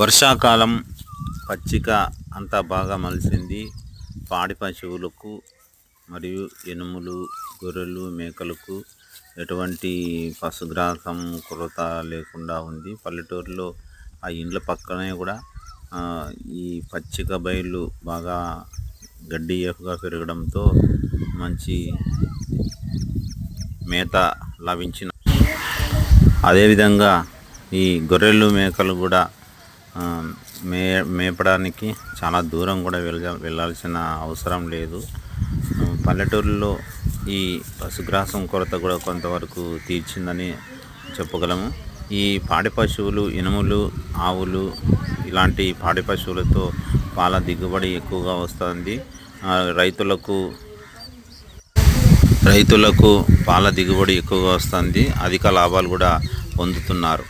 వర్షాకాలం పచ్చిక అంతా బాగా మలిసింది. పాడి పశువులకు మరియు ఎనుములు గొర్రెలు మేకలకు ఎటువంటి పశుగ్రాసం కొరత లేకుండా ఉంది. పల్లెటూరులో ఆ ఇండ్ల పక్కనే కూడా ఈ పచ్చిక బయళ్ళు బాగా గడ్డి ఎక్కువగా పెరగడంతో మంచి మేత లభించిన అదేవిధంగా ఈ గొర్రెలు మేకలు కూడా మే మేపడానికి చాలా దూరం కూడా వెళ్ళ వెళ్ళాల్సిన అవసరం లేదు. పల్లెటూరులో ఈ పశుగ్రాసం కొరత కూడా కొంతవరకు తీర్చిందని చెప్పగలము. ఈ పాడి పశువులు ఇనుములు ఆవులు ఇలాంటి పాడి పశువులతో పాల దిగుబడి ఎక్కువగా వస్తుంది. రైతులకు రైతులకు పాల దిగుబడి ఎక్కువగా వస్తుంది. అధిక లాభాలు కూడా పొందుతున్నారు.